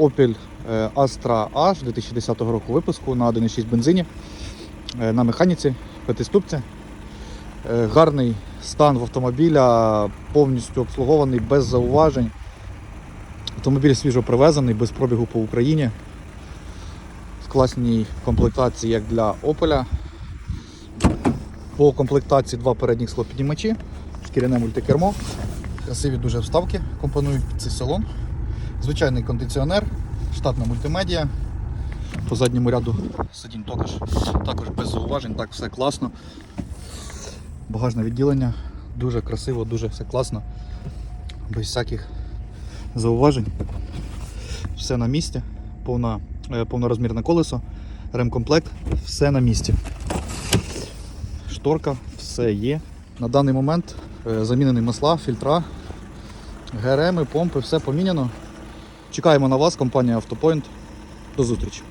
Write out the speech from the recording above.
Opel е, Astra H 2010 року випуску на 1.6 бензині е, на механіці, п'ятиступці. Е, Гарний стан в автомобіля, повністю обслугований, без зауважень. Автомобіль свіжо привезений, без пробігу по Україні. В класній комплектації, як для Opel. По комплектації два передніх склопіднімачі, шкіряне мультикермо, красиві дуже вставки компонують під цей салон. Звичайний кондиціонер, штатна мультимедіа. По задньому ряду сидінь також, також без зауважень, так все класно. Багажне відділення, дуже красиво, дуже все класно, без всяких зауважень. Все на місці, повна, е, повнорозмірне колесо, ремкомплект, все на місці. Шторка, все є. На даний момент е, замінені масла, фільтра, ГРМ, помпи, все поміняно. Чекаємо на вас, компанія Автопоінт. До зустрічі.